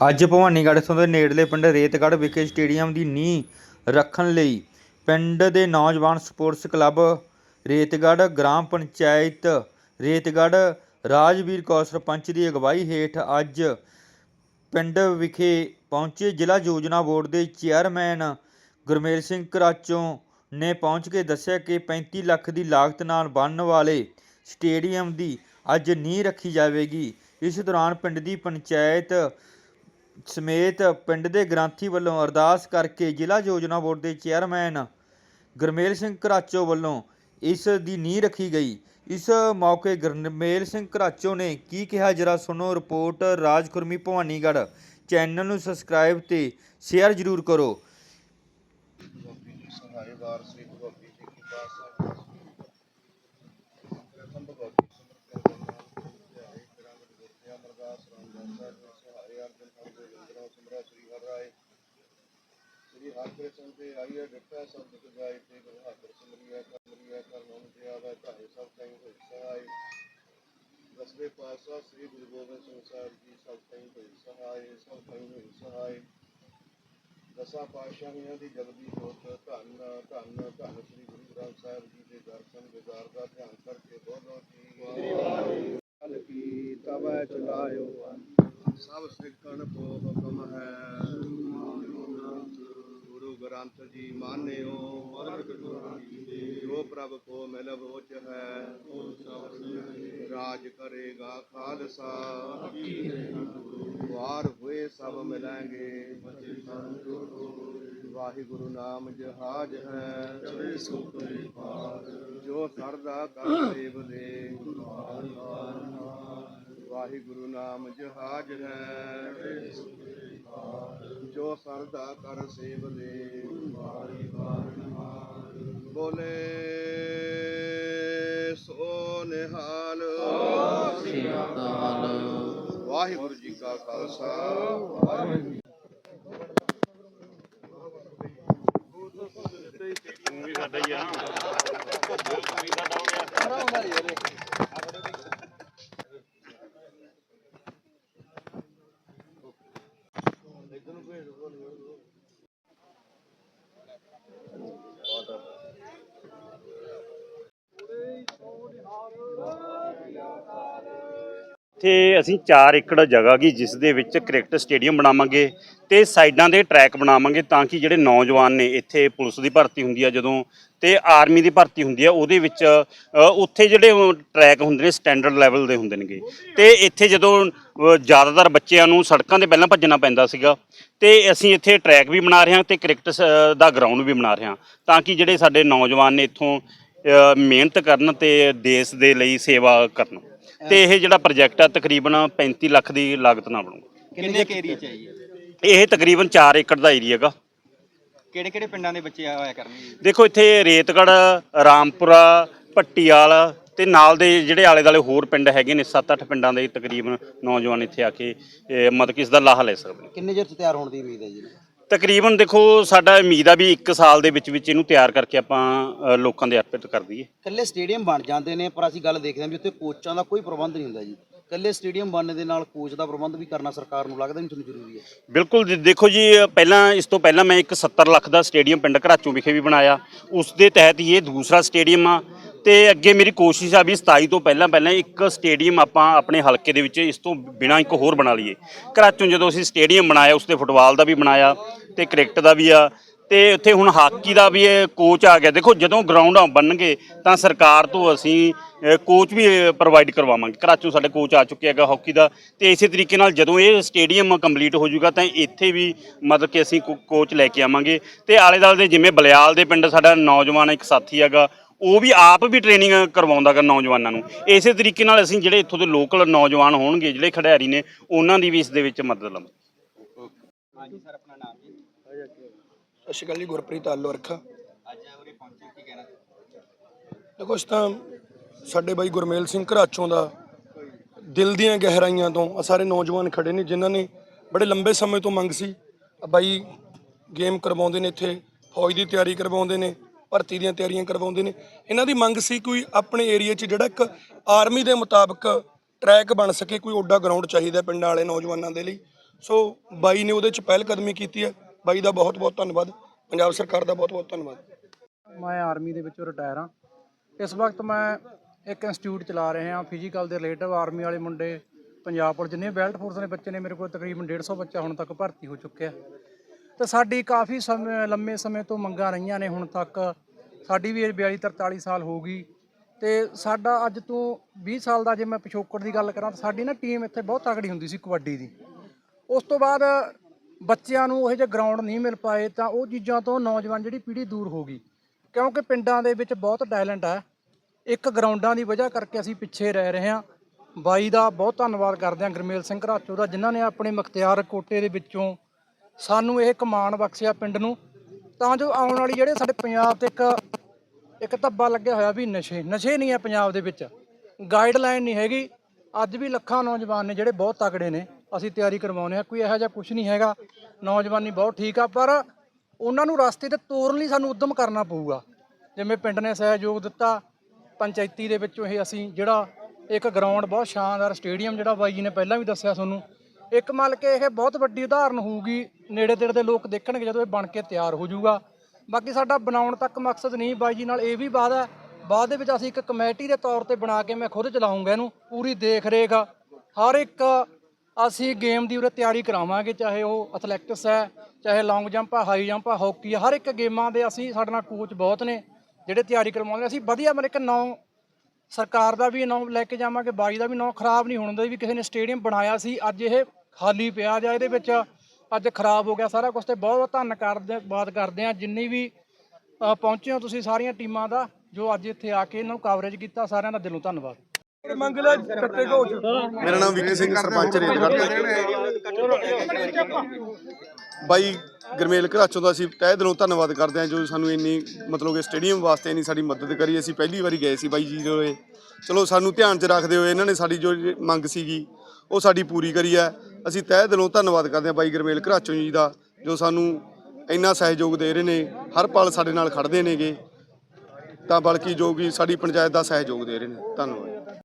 ਅੱਜ ਭਵਾਨੀਗੜ੍ਹ ਤੋਂ ਦੇ ਨੇੜਲੇ ਪਿੰਡ ਰੇਤਗੜ੍ਹ ਵਿਖੇ ਸਟੇਡੀਅਮ ਦੀ ਨੀਂਹ ਰੱਖਣ ਲਈ ਪਿੰਡ ਦੇ ਨੌਜਵਾਨ ਸਪੋਰਟਸ ਕਲੱਬ ਰੇਤਗੜ੍ਹ ਗ੍ਰਾਮ ਪੰਚਾਇਤ ਰੇਤਗੜ੍ਹ ਰਾਜਵੀਰ ਕੌਰ ਸਰਪੰਚ ਦੀ ਅਗਵਾਈ ਹੇਠ ਅੱਜ ਪਿੰਡ ਵਿਖੇ ਪਹੁੰਚੇ ਜ਼ਿਲ੍ਹਾ ਯੋਜਨਾ ਬੋਰਡ ਦੇ ਚੇਅਰਮੈਨ ਗੁਰਮੇਲ ਸਿੰਘ ਘਰਾਚੋਂ ਨੇ ਪਹੁੰਚ ਕੇ ਦੱਸਿਆ ਕਿ 35 ਲੱਖ ਦੀ ਲਾਗਤ ਨਾਲ ਬਣਨ ਵਾਲੇ ਸਟੇਡੀਅਮ ਦੀ ਅੱਜ ਨੀਂਹ ਰੱਖੀ ਜਾਵੇਗੀ। ਇਸ ਦੌਰਾਨ ਪਿੰਡ ਦੀ ਪੰਚਾਇਤ ਸਮੇਤ ਪਿੰਡ ਦੇ ਗ੍ਰੰਥੀ ਵੱਲੋਂ ਅਰਦਾਸ ਕਰਕੇ ਜ਼ਿਲ੍ਹਾ ਯੋਜਨਾ ਬੋਰਡ ਦੇ ਚੇਅਰਮੈਨ ਗੁਰਮੇਲ ਸਿੰਘ ਘਰਾਚੋ ਵੱਲੋਂ ਇਸ ਦੀ ਨੀਂਹ ਰੱਖੀ ਗਈ। ਇਸ ਮੌਕੇ ਗੁਰਮੇਲ ਸਿੰਘ ਘਰਾਚੋ ਨੇ ਕੀ ਕਿਹਾ? ਜਰਾ ਸੁਣੋ ਰਿਪੋਰਟ ਰਾਜ ਖੁਰਮੀ ਭਵਾਨੀਗੜ੍ਹ ਚੈਨਲ ਨੂੰ ਸਬਸਕ੍ਰਾਈਬ ਤੇ ਸ਼ੇਅਰ ਜ਼ਰੂਰ ਕਰੋ। ਸਹਾਇ ਸ੍ਰੀ ਭਗਵਤੀ ਜੀ, ਕੀ ਪਾਸ ਪ੍ਰਥਮ ਭਗਵਤੀ ਸਮਰਪਿਤ ਕਰਨਾ ਧਿਆਏ ਕਰਾਂਗ ਗੁਰਤਿਆ ਅਮਰਦਾਸ ਰਾਮਦਾਸ ਸਾਹਿਬ ਜੀ ਸਹਾਇ ਅਰਜਨ ਹਰ ਦੇ ਜੰਦਰਾ ਸਿਮਰਾ ਸ੍ਰੀ ਹਰਿ ਰਾਏ ਸ੍ਰੀ ਹਰਿਕ੍ਰਿਸ਼ਨ ਤੇ ਆਈਏ ਡਿੱਟਾ ਸਭ ਦੁਖ ਜਾਏ ਤੇ ਗੁਰੂ ਹਾਜ਼ਰ ਸਿਮਰਿਆ ਕਰ ਮਰਿਆ ਕਰ ਮਨ ਤੇ ਆਵੇ ਧਾਏ ਸਭ ਕਹੀਂ ਹੋਈ ਸਹਾਇ ਦਸਵੇਂ ਪਾਤਸ਼ਾਹ ਸ੍ਰੀ ਗੁਰੂ ਗੋਬਿੰਦ ਸਿੰਘ ਸਾਹਿਬ ਜੀ ਸਭ ਕਹੀਂ ਹੋਈ ਸਹਾਇ ਸਭ ਕਹੀਂ ਹੋਈ ਸਹਾਇ ਦਸਾਂ ਪਾਤਸ਼ਾਹੀਆਂ ਦੀ ਜਗਦੀ ਜੋਤ ਧੰਨ ਧੰਨ ਧੰਨ ਸ੍ਰੀ ਗੁਰੂ ਗ੍ਰੰਥ ਸਾਹਿਬ ਜੀ ਦੇ ਦਰਸ਼ਨ ਦਿਦਾਰ ਦਾ ਧਿਆਨ ਕਰਕੇ ਬੋਲੋ ਜੀ ਵਾਹਿਗੁਰੂ ਕੀ ਤਵੈ ਚਲਾਇਓ ਸਭ ਸਿੱਖਣ ਕੋ ਹੁਕਮ ਹੈ ਗੁਰੂ ਗ੍ਰੰਥ ਜੀ ਮਾਨਿਓ ਜੋ ਪ੍ਰਭ ਕੋ ਮਿਲ ਬੋਚ ਹੈ ਰਾਜ ਕਰੇਗਾ ਖਾਲਸਾ। ਵਾਰ ਹੋਏ ਸਭ ਮਿਲਾਂਗੇ। ਵਾਹਿਗੁਰੂ ਨਾਮ ਜਹਾਜ ਹੈ। ਜੋ ਸਰਦਾ ਕਰ ਸੇਵ ਦੇ। ਵਾਹਿਗੁਰੂ ਨਾਮ ਜਹਾਜ ਹੈ। ਜੋ ਸਰਦਾ ਕਰ ਸੇਵ ਦੇ ਬੋਲੇ ਸੋ ਨਿਹਾਲ। ਵਾਹਿਗੁਰੂ ਜੀ ਕਾ ਖਾਲਸਾ ਵਾਹਿਗੁਰੂ ਇੱਥੇ ਅਸੀਂ 4 ਏਕੜ ਜਗ੍ਹਾ ਗਈ, ਜਿਸ ਦੇ ਵਿੱਚ ਕ੍ਰਿਕਟ ਸਟੇਡੀਅਮ ਬਣਾਵਾਂਗੇ ਤੇ ਸਾਈਡਾਂ ਦੇ ਟਰੈਕ ਬਣਾਵਾਂਗੇ ਤਾਂ ਕਿ ਜਿਹੜੇ ਨੌਜਵਾਨ ਨੇ ਇੱਥੇ ਪੁਲਿਸ ਦੀ ਭਰਤੀ ਹੁੰਦੀ ਆ ਜਦੋਂ ਤੇ ਆਰਮੀ ਦੀ ਭਰਤੀ ਹੁੰਦੀ ਆ, ਉਹਦੇ ਵਿੱਚ ਉੱਥੇ ਜਿਹੜੇ ਟਰੈਕ ਹੁੰਦੇ ਨੇ ਸਟੈਂਡਰਡ ਲੈਵਲ ਦੇ ਹੁੰਦੇ ਨੇਗੇ। ਤੇ ਇੱਥੇ ਜਦੋਂ ਜ਼ਿਆਦਾਤਰ ਬੱਚਿਆਂ ਨੂੰ ਸੜਕਾਂ ਤੇ ਪਹਿਲਾਂ ਭੱਜਣਾ ਪੈਂਦਾ ਸੀਗਾ ਤੇ ਅਸੀਂ ਇੱਥੇ ਟਰੈਕ ਵੀ ਬਣਾ ਰਹੇ ਹਾਂ ਤੇ ਕ੍ਰਿਕਟ ਸ- ਦਾ ਗਰਾਊਂਡ ਵੀ ਬਣਾ ਰਹੇ ਹਾਂ ਤਾਂ ਕਿ ਜਿਹੜੇ ਸਾਡੇ ਨੌਜਵਾਨ ਨੇ ਇੱਥੋਂ ਮਿਹਨਤ ਕਰਨ ਤੇ ਦੇਸ਼ ਦੇ ਲਈ ਸੇਵਾ ਕਰਨ। ਤੇ ਇਹ ਜਿਹੜਾ ਪ੍ਰੋਜੈਕਟ ਆ ਤਕਰੀਬਨ 35 ਲੱਖ ਦੀ ਲਾਗਤ ਨਾਲ ਬਣੂਗਾ। ਕਿੰਨੇ ਏਰੀਆ ਚਾਹੀਏ ਇਹ? ਤਕਰੀਬਨ 4 ਏਕੜ ਦਾ ਏਰੀਆ ਹੈਗਾ। ਕਿਹੜੇ ਕਿਹੜੇ ਪਿੰਡਾਂ ਦੇ ਬੱਚੇ ਆਇਆ ਕਰਨਗੇ? ਦੇਖੋ ਇੱਥੇ ਰੇਤਗੜ ਰਾਮਪੁਰਾ ਭੱਟੀਆਲ ਤੇ ਨਾਲ ਦੇ ਜਿਹੜੇ ਆਲੇ ਦਾਲੇ ਹੋਰ ਪਿੰਡ ਹੈਗੇ ਨੇ 7-8 ਪਿੰਡਾਂ ਦੇ ਤਕਰੀਬਨ ਨੌਜਵਾਨ ਇੱਥੇ ਆ ਕੇ ਇਹ ਮਤਲਬ ਕਿ ਇਸ ਦਾ ਲਾਹਾ ਲੈ ਸਕਦੇ ਨੇ। ਕਿੰਨੇ ਚਿਰ 'ਚ ਤਿਆਰ ਹੋਣ ਦੀ ਉਮੀਦ ਹੈ ਜੀ? ਤਕਰੀਬਨ ਦੇਖੋ ਸਾਡਾ ਉਮੀਦ ਆ ਵੀ 1 ਸਾਲ ਦੇ ਵਿੱਚ ਵਿੱਚ ਇਹਨੂੰ ਤਿਆਰ ਕਰਕੇ ਆਪਾਂ ਅ, ਲੋਕਾਂ ਦੇ ਅਰਪਿਤ ਕਰ ਦਈਏ। ਇਕੱਲੇ ਸਟੇਡੀਅਮ ਬਣ ਜਾਂਦੇ ਨੇ ਪਰ ਅਸੀਂ ਗੱਲ ਦੇਖਦੇ ਹਾਂ ਵੀ ਉੱਥੇ ਕੋਚਾਂ ਦਾ ਕੋਈ ਪ੍ਰਬੰਧ ਨਹੀਂ ਹੁੰਦਾ ਜੀ। ਇਕੱਲੇ ਸਟੇਡੀਅਮ ਬਣਨ ਦੇ ਨਾਲ ਕੋਚ ਦਾ ਪ੍ਰਬੰਧ ਵੀ ਕਰਨਾ ਸਰਕਾਰ ਨੂੰ ਲੱਗਦਾ ਨਹੀਂ ਤੁਹਾਨੂੰ ਜ਼ਰੂਰੀ ਹੈ। ਬਿਲਕੁਲ ਜੀ, ਦੇਖੋ ਜੀ ਪਹਿਲਾਂ ਇਸ ਤੋਂ ਪਹਿਲਾਂ ਮੈਂ ਇੱਕ 70 ਲੱਖ ਦਾ ਸਟੇਡੀਅਮ ਪਿੰਡ ਘਰਾਚੋਂ ਵਿਖੇ ਵੀ ਬਣਾਇਆ। ਉਸ ਦੇ ਤਹਿਤ ਹੀ ਇਹ ਦੂਸਰਾ ਸਟੇਡੀਅਮ ਆ। ਤੇ ਅੱਗੇ ਮੇਰੀ ਕੋਸ਼ਿਸ਼ ਆ ਵੀ 27 ਤੋਂ ਪਹਿਲਾਂ ਪਹਿਲਾਂ ਇੱਕ ਸਟੇਡੀਅਮ ਆਪਾਂ ਆਪਣੇ ਹਲਕੇ ਦੇ ਵਿੱਚ ਇਸ ਤੋਂ ਬਿਨਾਂ ਇੱਕ ਹੋਰ ਬਣਾ ਲਈਏ। ਕਰਾਚੋਂ ਜਦੋਂ ਅਸੀਂ ਸਟੇਡੀਅਮ ਬਣਾਇਆ ਉਸ ਤੇ ਫੁੱਟਬਾਲ ਦਾ ਵੀ ਬਣਾਇਆ ਤੇ ਕ੍ਰਿਕਟ ਦਾ ਵੀ ਆ ਤੇ ਉੱਥੇ ਹੁਣ ਹਾਕੀ ਦਾ ਵੀ ਇਹ ਕੋਚ ਆ ਗਿਆ। ਦੇਖੋ, ਜਦੋਂ ਗਰਾਊਂਡ ਬਣਨਗੇ ਤਾਂ ਸਰਕਾਰ ਤੋਂ ਅਸੀਂ ਕੋਚ ਵੀ ਪ੍ਰੋਵਾਈਡ ਕਰਵਾਵਾਂਗੇ। ਕਰਾਚੋਂ ਸਾਡੇ ਕੋਚ ਆ ਚੁੱਕੇ ਹੈਗਾ ਹਾਕੀ ਦਾ ਤੇ ਇਸੇ ਤਰੀਕੇ ਨਾਲ ਜਦੋਂ ਇਹ ਸਟੇਡੀਅਮ ਕੰਪਲੀਟ ਹੋ ਜਾਊਗਾ ਤਾਂ ਇੱਥੇ ਵੀ ਮਤਲਬ ਕਿ ਅਸੀਂ ਕੋ- ਕੋਚ ਲੈ ਕੇ ਆਵਾਂਗੇ। ਤੇ ਆਲੇ ਦਾਲੇ ਦੇ ਜਿਵੇਂ ਬਲਿਆਲ ਦੇ ਪਿੰਡ ਸਾਡਾ ਨੌਜਵਾਨ ਇੱਕ ਸਾਥੀ ਹੈਗਾ ਉਹ ਵੀ ਆਪ ਵੀ ਟ੍ਰੇਨਿੰਗ ਕਰਵਾਉਂਦਾ ਗਾ ਨੌਜਵਾਨਾਂ ਨੂੰ। ਇਸੇ ਤਰੀਕੇ ਨਾਲ ਅਸੀਂ ਜਿਹੜੇ ਇੱਥੋਂ ਦੇ ਲੋਕਲ ਨੌਜਵਾਨ ਹੋਣਗੇ ਜਿਹੜੇ ਖਿਡਾਰੀ ਨੇ ਉਹਨਾਂ ਦੀ ਵੀ ਇਸ ਦੇ ਵਿੱਚ ਮਦਦ ਲਵਾਂਗੇ। ਹਾਂਜੀ ਸਰ ਆਪਣਾ ਨਾਮ ਜੀ? ਸਤਿ ਸ਼੍ਰੀ ਅਕਾਲ ਜੀ ਗੁਰਪ੍ਰੀਤ ਆਲੂ ਵਰਖਾ ਅੱਜ ਉਰੇ ਪਹੁੰਚੇ ਕੀ ਕਹਿਣਾ ਦੇਖੋ ਇਸ ਤਾਂ ਸਾਡੇ ਬਾਈ ਗੁਰਮੇਲ ਸਿੰਘ ਘਰਾਚੋਂ ਦਾ ਦਿਲ ਦੀਆਂ ਗਹਿਰਾਈਆਂ ਤੋਂ ਆ ਸਾਰੇ ਨੌਜਵਾਨ ਖੜੇ ਨੇ ਜਿਨ੍ਹਾਂ ਨੇ ਬੜੇ ਲੰਬੇ ਸਮੇਂ ਤੋਂ ਮੰਗ ਸੀ। ਆ ਬਾਈ ਗੇਮ ਕਰਵਾਉਂਦੇ ਨੇ ਇੱਥੇ ਫੌਜ ਦੀ ਤਿਆਰੀ ਕਰਵਾਉਂਦੇ ਨੇ। ਭਰਤੀ ਦੀਆਂ ਤਿਆਰੀਆਂ ਕਰਵਾਉਂਦੇ ਨੇ। ਇਹਨਾਂ ਦੀ ਮੰਗ ਸੀ ਕੋਈ ਆਪਣੇ ਏਰੀਆ 'ਚ ਜਿਹੜਾ ਇੱਕ ਆਰਮੀ ਦੇ ਮੁਤਾਬਕ ਟਰੈਕ ਬਣ ਸਕੇ, ਕੋਈ ਓਡਾ ਗਰਾਊਂਡ ਚਾਹੀਦਾ ਪਿੰਡਾਂ ਵਾਲੇ ਨੌਜਵਾਨਾਂ ਦੇ ਲਈ। ਸੋ ਬਾਈ ਨੇ ਉਹਦੇ ਚ ਪਹਿਲ ਕਦਮੀ ਕੀਤੀ ਹੈ। ਬਾਈ ਦਾ ਬਹੁਤ ਬਹੁਤ ਧੰਨਵਾਦ। ਪੰਜਾਬ ਸਰਕਾਰ ਦਾ ਬਹੁਤ ਬਹੁਤ ਧੰਨਵਾਦ। ਮੈਂ ਆਰਮੀ ਦੇ ਵਿੱਚੋਂ ਰਿਟਾਇਰ ਹਾਂ। ਇਸ ਵਕਤ ਮੈਂ ਇੱਕ ਇੰਸਟੀਚਿਊਟ ਚਲਾ ਰਿਹਾ ਫਿਜ਼ੀਕਲ ਦੇ ਰਿਲੇਟਿਵ ਆਰਮੀ ਵਾਲੇ ਮੁੰਡੇ ਪੰਜਾਬ ਪੁਲਿਸ ਜਿੰਨੇ ਬੈਲਟ ਫੋਰਸ ਦੇ ਬੱਚੇ ਨੇ, ਮੇਰੇ ਕੋਲ ਤਕਰੀਬਨ 150 ਬੱਚਾ ਹੁਣ ਤੱਕ ਭਰਤੀ ਹੋ ਚੁੱਕਿਆ। ਤੇ ਸਾਡੀ ਕਾਫੀ ਸਮੇਂ, ਲੰਮੇ ਸਮੇਂ ਤੋਂ ਮੰਗਾਂ ਰਹੀਆਂ ਨੇ ਹੁਣ ਤੱਕ। ਸਾਡੀ ਵੀ ਏਜ 42 43 ਸਾਲ ਹੋ ਗਈ। ਤੇ ਸਾਡਾ ਅੱਜ ਤੋਂ 20 ਸਾਲ ਦਾ ਜੇ ਮੈਂ ਪਿਛੋਕੜ ਦੀ ਗੱਲ ਕਰਾਂ ਤਾਂ ਸਾਡੀ ਨਾ ਟੀਮ ਇੱਥੇ ਬਹੁਤ ਤਕੜੀ ਹੁੰਦੀ ਸੀ ਕਬੱਡੀ ਦੀ। ਉਸ ਤੋਂ ਬਾਅਦ ਬੱਚਿਆਂ ਨੂੰ ਉਹ ਜਿਹੇ ਗਰਾਊਂਡ ਨਹੀਂ ਮਿਲ ਪਾਏ ਤਾਂ ਉਹ ਚੀਜ਼ਾਂ ਤੋਂ ਨੌਜਵਾਨ ਜਿਹੜੀ ਪੀੜ੍ਹੀ ਦੂਰ ਹੋ ਗਈ। ਕਿਉਂਕਿ ਪਿੰਡਾਂ ਦੇ ਵਿੱਚ ਬਹੁਤ ਟੈਲੈਂਟ ਹੈ। ਇੱਕ ਗਰਾਊਂਡਾਂ ਦੀ ਵਜ੍ਹਾ ਕਰਕੇ ਅਸੀਂ ਪਿੱਛੇ ਰਹਿ ਰਹੇ ਹਾਂ। ਬਾਈ ਦਾ ਬਹੁਤ ਧੰਨਵਾਦ ਕਰਦੇ ਹਾਂ ਗੁਰਮੇਲ ਸਿੰਘ ਘਰਾਚੋ ਦਾ, ਜਿਨ੍ਹਾਂ ਨੇ ਆਪਣੇ ਮਖਤਿਆਰ ਕੋਟੇ ਦੇ ਵਿੱਚੋਂ ਸਾਨੂੰ ਇਹ ਕਮਾਨ ਬਖਸ਼ਿਆ ਪਿੰਡ ਨੂੰ। ਤਾਂ ਜੋ ਆਉਣ ਵਾਲੀ ਜਿਹੜੇ ਸਾਡੇ ਪੰਜਾਬ ਤੇ ਇੱਕ ਇੱਕ ਧੱਬਾ ਲੱਗਿਆ ਹੋਇਆ ਵੀ ਨਸ਼ੇ ਨਸ਼ੇ ਨਹੀਂ ਹੈ ਪੰਜਾਬ ਦੇ ਵਿੱਚ। ਗਾਈਡਲਾਈਨ ਨਹੀਂ ਹੈਗੀ। ਅੱਜ ਵੀ ਲੱਖਾਂ ਨੌਜਵਾਨ ਨੇ ਜਿਹੜੇ ਬਹੁਤ ਤਕੜੇ ਨੇ, ਅਸੀਂ ਤਿਆਰੀ ਕਰਵਾਉਂਦੇ ਆ ਕੋਈ ਇਹੋ ਜਿਹਾ ਕੁਝ ਨਹੀਂ ਹੈਗਾ। ਨੌਜਵਾਨੀ ਬਹੁਤ ਠੀਕ ਆ, ਪਰ ਉਹਨਾਂ ਨੂੰ ਰਸਤੇ ਤੇ ਤੋਰਨ ਲਈ ਸਾਨੂੰ ਉਦਮ ਕਰਨਾ ਪਊਗਾ। ਜਿਵੇਂ ਪਿੰਡ ਨੇ ਸਹਿਯੋਗ ਦਿੱਤਾ, ਪੰਚਾਇਤੀ ਦੇ ਵਿੱਚੋਂ ਇਹ ਅਸੀਂ ਜਿਹੜਾ ਇੱਕ ਗਰਾਊਂਡ ਬਹੁਤ ਸ਼ਾਨਦਾਰ ਸਟੇਡੀਅਮ ਜਿਹੜਾ ਬਾਈ ਜੀ ਨੇ ਪਹਿਲਾਂ ਵੀ ਦੱਸਿਆ ਤੁਹਾਨੂੰ ਇੱਕ ਮੰਨ ਕੇ ਇਹ ਬਹੁਤ ਵੱਡੀ ਉਦਾਹਰਨ ਹੋਊਗੀ, ਨੇੜੇ ਤੇੜੇ ਦੇ ਲੋਕ ਦੇਖਣਗੇ ਜਦੋਂ ਇਹ ਬਣ ਕੇ ਤਿਆਰ ਹੋ ਜਾਊਗਾ। ਬਾਕੀ ਸਾਡਾ ਬਣਾਉਣ ਤੱਕ ਮਕਸਦ ਨਹੀਂ, ਬਾਈ ਜੀ ਨਾਲ ਇਹ ਵੀ ਵਾਅਦਾ ਹੈ। ਬਾਅਦ ਦੇ ਵਿੱਚ ਅਸੀਂ ਇੱਕ ਕਮੇਟੀ ਦੇ ਤੌਰ ਤੇ ਬਣਾ ਕੇ ਮੈਂ ਖੁਦ ਚਲਾਉਂਗਾ ਇਹਨੂੰ, ਪੂਰੀ ਦੇਖ ਰੇਖ ਹਰ ਇੱਕ ਅਸੀਂ ਗੇਮ ਦੀ ਉਰੇ ਤਿਆਰੀ ਕਰਾਵਾਂਗੇ, ਚਾਹੇ ਉਹ ਐਥਲੈਟਿਕਸ ਹੈ, ਚਾਹੇ ਲੌਂਗ ਜੰਪ ਹੈ ਹਾਈ ਜੰਪ ਹੈ ਹਾਕੀ ਹਰ ਇੱਕ ਗੇਮਾਂ ਦੇ ਅਸੀਂ ਸਾਡੇ ਨਾਲ ਕੋਚ ਬਹੁਤ ਨੇ, ਜਿਹੜੇ ਤਿਆਰੀ ਕਰਵਾਉਂਦੇ ਅਸੀਂ ਵਧੀਆ ਮਤਲਬ ਇੱਕ ਨੌ, ਸਰਕਾਰ ਦਾ ਵੀ ਨਾਮ ਲੈ ਕੇ ਜਾਵਾਂਗੇ, ਬਾਈ ਦਾ ਵੀ ਨਾਮ ਖਰਾਬ ਨਹੀਂ ਹੋਣ ਦਾ ਵੀ ਕਿਸੇ ਨੇ ਸਟੇਡੀਅਮ ਬਣਾਇਆ ਸੀ, ਅੱਜ ਇਹ ਖਾਲੀ ਪਿਆ ਜਾਂ ਇਹਦੇ ਵਿੱਚ ਅੱਜ ਖਰਾਬ ਹੋ ਗਿਆ ਸਾਰਾ ਕੁਝ ਤੇ ਬਹੁਤ ਬਹੁਤ ਧੰਨਵਾਦ ਕਰਦੇ ਆ ਜਿੰਨੀ ਵੀ ਪਹੁੰਚੇ ਹੋ ਤੁਸੀਂ ਸਾਰੀਆਂ ਟੀਮਾਂ ਦਾ ਜੋ ਅੱਜ ਇੱਥੇ ਆ ਕੇ ਇਹਨਾਂ ਨੂੰ ਕਵਰੇਜ ਕੀਤਾ ਸਾਰਿਆਂ ਦਾ ਦਿਲੋਂ ਧੰਨਵਾਦ। ਮੰਗ ਲੈ ਕੱਟੇ ਘੋਚ ਮੇਰਾ ਨਾਮ ਵਿੱਕੀ ਸਿੰਘ ਸਰਪੰਚ ਰੇਤਗੜ੍ਹ ਬਾਈ ਗਰਮੇਲ ਘਰਾਚੋਂ ਦਾ ਅਸੀਂ ਤਹਿ ਦਿਲੋਂ ਧੰਨਵਾਦ ਕਰਦੇ ਹਾਂ ਜੋ ਸਾਨੂੰ ਇੰਨੀ ਮਤਲਬ ਕਿ ਸਟੇਡੀਅਮ ਵਾਸਤੇ ਇੰਨੀ ਸਾਡੀ ਮਦਦ ਕਰੀ। ਅਸੀਂ ਪਹਿਲੀ ਵਾਰੀ ਗਏ ਸੀ ਬਾਈ ਜੀ ਦੇ ਚਲੋ ਸਾਨੂੰ ਧਿਆਨ 'ਚ ਰੱਖਦੇ ਹੋਏ ਇਹਨਾਂ ਨੇ ਸਾਡੀ ਜੋ ਮੰਗ ਸੀਗੀ ਉਹ ਸਾਡੀ ਪੂਰੀ ਕਰੀ ਹੈ। ਅਸੀਂ ਤਹਿ ਦਿਲੋਂ ਧੰਨਵਾਦ ਕਰਦੇ ਹਾਂ ਬਾਈ ਗਰਮੇਲ ਘਰਾਚੋਂ ਜੀ ਦਾ, ਜੋ ਸਾਨੂੰ ਇੰਨਾ ਸਹਿਯੋਗ ਦੇ ਰਹੇ ਨੇ, ਹਰ ਪਲ ਸਾਡੇ ਨਾਲ ਖੜਦੇ ਨੇਗੇ। ਤਾਂ ਬਲਕਿ ਜੋ ਕਿ ਸਾਡੀ ਪੰਚਾਇਤ ਦਾ ਸਹਿਯੋਗ ਦੇ ਰਹੇ ਨੇ। ਧੰਨਵਾਦ।